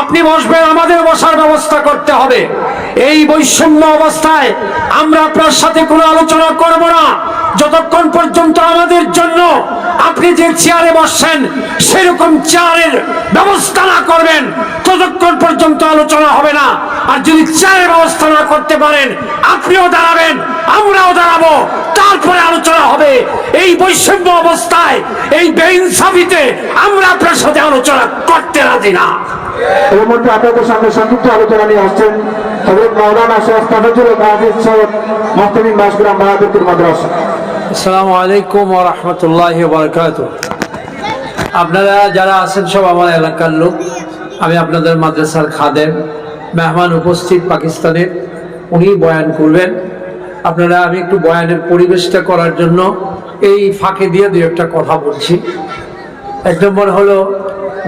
আপনি বসবেন, আমাদের বসার ব্যবস্থা করতে হবে। এই বৈষম্য অবস্থায় আমরা আপনার সাথে কোনো আলোচনা করব না। যতক্ষণ পর্যন্ত আমাদের জন্য আপনি যে চেয়ারে বসছেন, সেরকম চেয়ারের ব্যবস্থা না করবেন, ততক্ষণ পর্যন্ত আলোচনা হবে না। আর যদি চেয়ারের ব্যবস্থা না করতে পারেন, আপনিও দাঁড়াবেন, আমরাও দাঁড়াবো, তারপরে আলোচনা হবে। এই বৈষম্য অবস্থায়, এই বেইনসাফিতে আমরা আপনার সাথে আলোচনা করতে রাজি না। আপনাদের সংক্ষিপ্ত আলোচনা নিয়ে আসছেন হজরত মৌলানা শেখ তাফাজুল সৈয়দ বাহাদুরপুর মাদ্রাসা। আসসালামু আলাইকুম ওয়া রাহমাতুল্লাহি ওয়া বারাকাতুহু। আপনারা যারা আছেন সব আমার এলাকার লোক, আমি আপনাদের মাদ্রাসার খাদেম, মেহমান উপস্থিত পাকিস্তানের উনি বয়ান করবেন। আপনারা আমি একটু বয়ানের পরিবেশটা করার জন্য এই ফাঁকে দিয়ে দু একটা কথা বলছি। এক নম্বর হলো,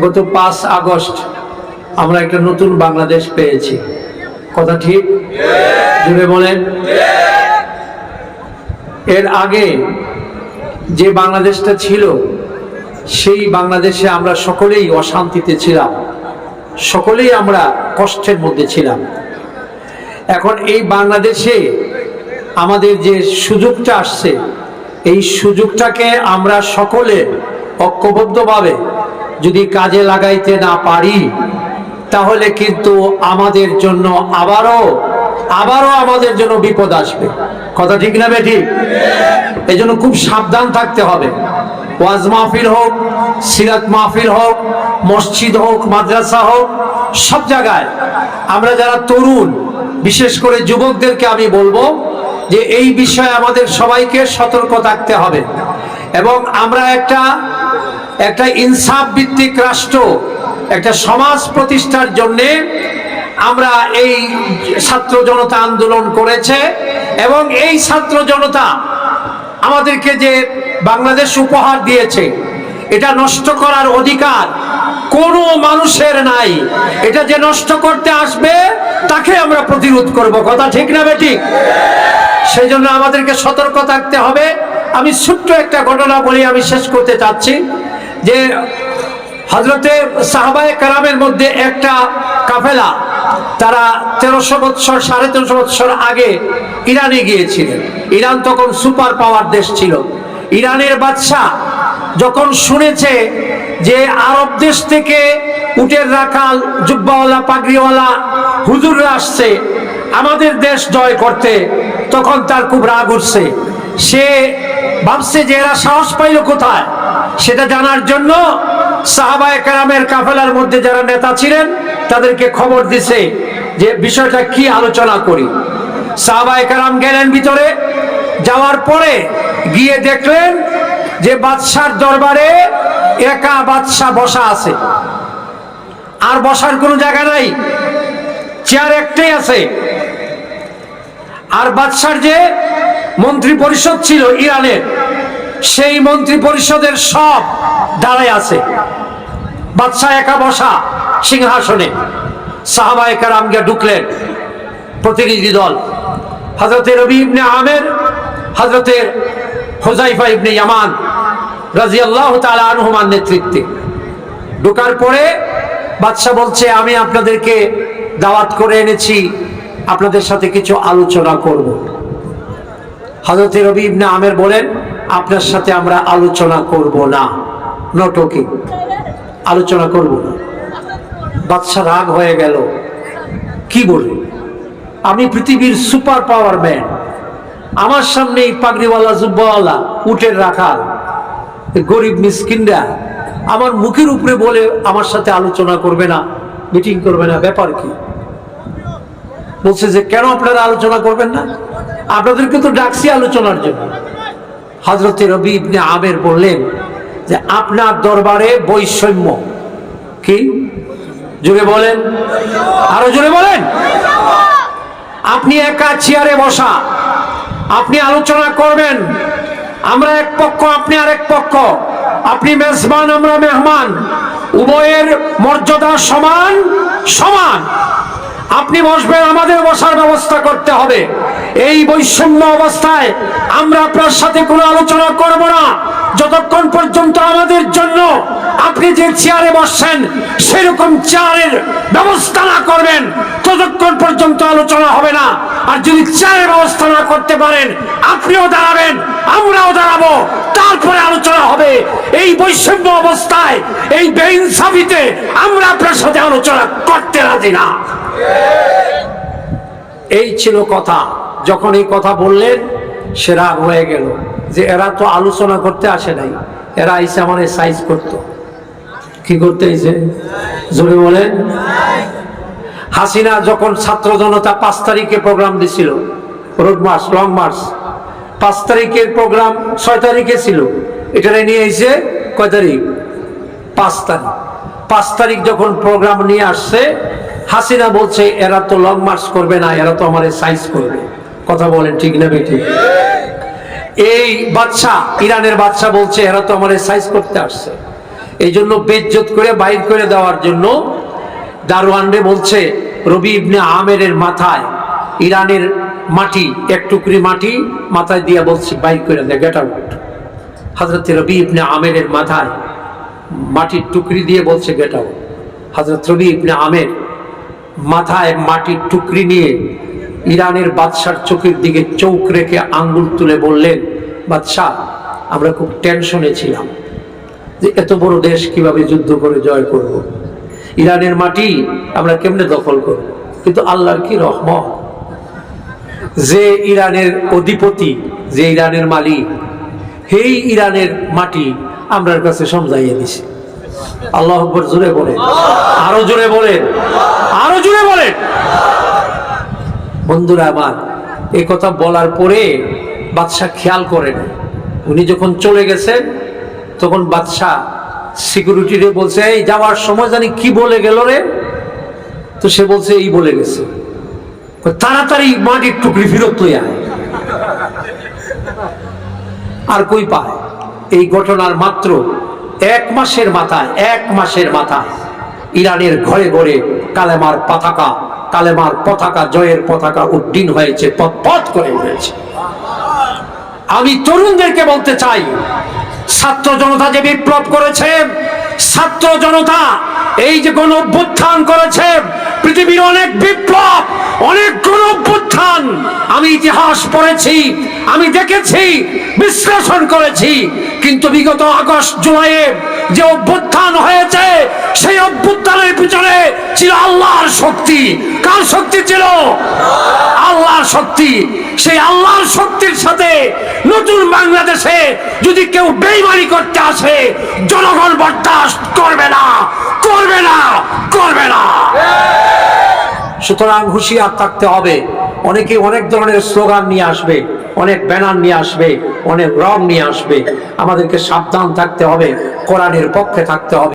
গত পাঁচ আগস্ট আমরা একটা নতুন বাংলাদেশ পেয়েছি। কথা ঠিক? জুড়ে বলেন। এর আগে যে বাংলাদেশটা ছিল, সেই বাংলাদেশে আমরা সকলেই অশান্তিতে ছিলাম। সকলেই আমরা কষ্টের মধ্যে ছিলাম। এখন এই বাংলাদেশে আমাদের যে সুযোগটা আসছে, এই সুযোগটাকে আমরা সকলে ঐক্যবদ্ধভাবে যদি কাজে লাগাইতে না পারি তাহলে কিন্তু আমাদের জন্য আবারও আবারও আমাদের জন্য বিপদ আসবে। কথা ঠিক না বেটি এই জন্য খুব সাবধান থাকতে হবে। ওয়াজ মাহফিল হোক, সিরাত মাহফিল হোক, মসজিদ হোক, মাদ্রাসা হোক, সব জায়গায় আমরা যারা তরুণ, বিশেষ করে যুবকদেরকে আমি বলব যে এই বিষয়ে আমাদের সবাইকে সতর্ক থাকতে হবে। এবং আমরা একটা একটা ইনসাফ ভিত্তিক রাষ্ট্র একটা সমাজ প্রতিষ্ঠার জন্যে আমরা এই ছাত্র জনতা আন্দোলন করেছে এবং এই ছাত্র জনতা আমাদেরকে যে বাংলাদেশ উপহার দিয়েছে, এটা নষ্ট করার অধিকার কোনো মানুষের নাই। এটা যে নষ্ট করতে আসবে, তাকে আমরা প্রতিরোধ করব। কথা ঠিক না বেটি সেই জন্য আমাদেরকে সতর্ক থাকতে হবে। আমি ছোট্ট একটা ঘটনা বলি, আমি শেষ করতে চাচ্ছি যে হজরতে সাহাবায়ে কারামের মধ্যে একটা কাফেলা, তারা তেরোশো বৎসর, সাড়ে তেরোশো বৎসর আগে ইরানে গিয়েছিলেন। ইরান তখন সুপার পাওয়ার দেশ ছিল। ইরানের বাদশাহ যখন শুনেছে যে আরব দেশ থেকে উটের রাখাল, জুব্বাওয়ালা, পাগড়িওয়ালা হুজুররা আসছে, আমাদের দেশ জয় করতে, তখন তার খুব রাগ উঠছে। সে ভাবছে যে এরা সাহস পাইল কোথায়? সেটা জানার জন্য সাহাবায় কারামের কাফেলার মধ্যে যারা নেতা ছিলেন, তাদেরকে খবর দিছে যে বিষয়টা কি আলোচনা করি। সাহাবায় কারাম গেলেন ভিতরে, যাওয়ার পরে গিয়ে দেখলেন যে বাদশার দরবারে একা বাদশাহ বসা আছে। আর বসার কোনো জায়গা নাই, চেয়ার একটাই আছে। আর বাদশার যে মন্ত্রী পরিষদ ছিল ইরানের, সেই মন্ত্রী পরিষদের সব দাঁড়ায় আছে। বাদশাহ একা বসা সিংহাসনে সাহাবায়ে কারাম গিয়ে ঢুকলেন প্রতিনিধি দল। হজরতে রবি ইবনে আমের হজরতের হোজাইফা ইবনে ইয়ামান রাজিয়াল্লাহ তাআলা আনহুমার নেতৃত্বে। ঢোকার পরে বাদশাহ বলছে, আমি আপনাদেরকে দাওয়াত করে এনেছি, আপনাদের সাথে কিছু আলোচনা করব। হজরত রবি ইবনে আমের বলেন, আপনার সাথে আমরা আলোচনা করব না, নটকি। আলোচনা করব না। বাদশাহ রাগ হয়ে গেল। কি বলি? আমি পৃথিবীর সুপার পাওয়ার ম্যান। আমার সামনে এই পাগড়িওয়ালা জুব্বাওয়ালা, উটের রাখাল। গরিব মিসকিনরা আমার মুখের উপরে বলে আমার সাথে আলোচনা করবে না, মিটিং করবে না, ব্যাপার কি? বলছে যে, কেন আপনারা আলোচনা করবেন না? আপনাদেরকে তো ডাকছি আলোচনার জন্য। হজরতে রবি ইবনে আমের বললেন যে, আপনার দরবারে বৈষম্য। কি? জোরে বলেন। আরও জোরে বলেন। আপনি একা চেয়ারে বসা। আপনি আলোচনা করবেন। আমরা এক পক্ষ, আপনি আরেক পক্ষ। আপনি মেজবান, আমরা মেহমান। উভয়ের মর্যাদা সমান সমান। আপনি বসবেন, আমাদের বসার ব্যবস্থা করতে হবে। এই বৈষম্য অবস্থায় আমরা আপনার সাথে কোনো আলোচনা করব না। যতক্ষণ পর্যন্ত আমাদের জন্য আপনি যে চেয়ারে বসছেন, সেরকম চেয়ারের ব্যবস্থা না করবেন, ততক্ষণ পর্যন্ত আলোচনা হবে না। আর যদি চেয়ারের ব্যবস্থা না করতে পারেন, আপনিও দাঁড়াবেন, আমরাও দাঁড়াবো। তারপরে আলোচনা হবে। এই বৈষম্য অবস্থায়, এই বেইনসাফিতে আমরা আপনার সাথে আলোচনা করতে রাজি না। এই ছিল কথা। যখন এই কথা বললেন, সে রাগ হয়ে গেল যে এরা তো আলোচনা করতে আসে নাই, এরা আইসে আমার সাইজ করতো। কি করতে আইসে জোরে বলেন। হাসিনা যখন ছাত্র জনতা পাঁচ তারিখে প্রোগ্রাম দিছিল রোড মার্চ লং মার্চ পাঁচ তারিখের প্রোগ্রাম ছয় তারিখে ছিল এটা নিয়ে এসে কয় তারিখ? পাঁচ তারিখ। পাঁচ তারিখ যখন প্রোগ্রাম নিয়ে আসছে, হাসিনা বলছে, এরা তো লং মার্চ করবে না, এরা তো আমার সাইজ করবে। কথা বলেন, ঠিক না বেটি এই বাচ্চা ইরানের বাচ্চা বলছে, এরা তো আমার সাইজ করতে আসছে। এই জন্য বেজ্জত করে বাইর করে দেওয়ার জন্য দারোয়ানরে বলছে, রবি ইবনে আমেরের মাথায় ইরানের মাটি, এক টুকরি মাটি মাথায় দিয়ে বলছে, বাইর করে দেয় গেট আউট হজরত রবি ইবনে আমেরের মাথায় মাটির টুকরি দিয়ে বলছে গেট আউট হজরত রবি ইবনে আমের মাথায় মাটির টুকরি নিয়ে ইরানের বাদশার চোখের দিকে চোখ রেখে আঙ্গুল তুলে বললেন, বাদশাহ, আমরা খুব টেনশনে ছিলাম যে এত বড় দেশ কীভাবে যুদ্ধ করে জয় করব। ইরানের মাটি আমরা কেমনে দখল করব? কিন্তু আল্লাহর কি রহমত? যে ইরানের অধিপতি, যে ইরানের মালিক, সেই ইরানের মাটি আমরার কাছে সমঝাইয়ে দিছে। আল্লাহ জোরে বলে আরও জোরে বলেন, আরও জোরে বলেন। বন্ধুরা আমার এই কথা বলার পরে বাদশাহ খেয়াল করেন। উনি যখন চলে গেছেন, তখন বাদশাহ সিকিউরিটিরে বলছে, এই যাওয়ার সময় জানি কি বলে গেল রে? তো সে বলছে, এই বলে গেছে। তাড়াতাড়ি মাটির টুকরি ফিরত আয়। আর কই পায়? এই ঘটনার মাত্র এক মাসের মাথায়, এক মাসের মাথায় ইরানের ঘরে ঘরে কালেমার পতাকা কালেমার পতাকা, জয়ের পতাকা উড্ডীন হয়েছে পথ করে উঠেছে। আমি তরুণদেরকে বলতে চাই, ছাত্র জনতা যে বিপ্লব করেছে, ছাত্র জনতা এই যে গণ অভ্যুত্থান করেছে, পৃথিবীর অনেক বিপ্লব, অনেক গণ অভ্যুত্থান, আমি ইতিহাস পড়েছি, আমি দেখেছি, বিশ্লেষণ করেছি, কিন্তু বিগত আগস্ট, জুলাইয়ে যে অভ্যুত্থান পিছনে ছিল আল্লাহর শক্তি। কার শক্তি ছিল? আল্লাহর শক্তি। সেই আল্লাহর শক্তির সাথে নতুন বাংলাদেশে যদি কেউ বেইমানি করতে আসে, জনগণ বরদাস্ত করবে না করবে না করবে না। সুতরাং হুঁশিয়ার থাকতে হবে। অনেকে অনেক ধরনের স্লোগান নিয়ে আসবে, অনেক ব্যানার নিয়ে আসবে, অনেক রং নিয়ে আসবে। আমাদেরকে সাবধান থাকতে হবে, কোরআনের পক্ষে থাকতে হবে।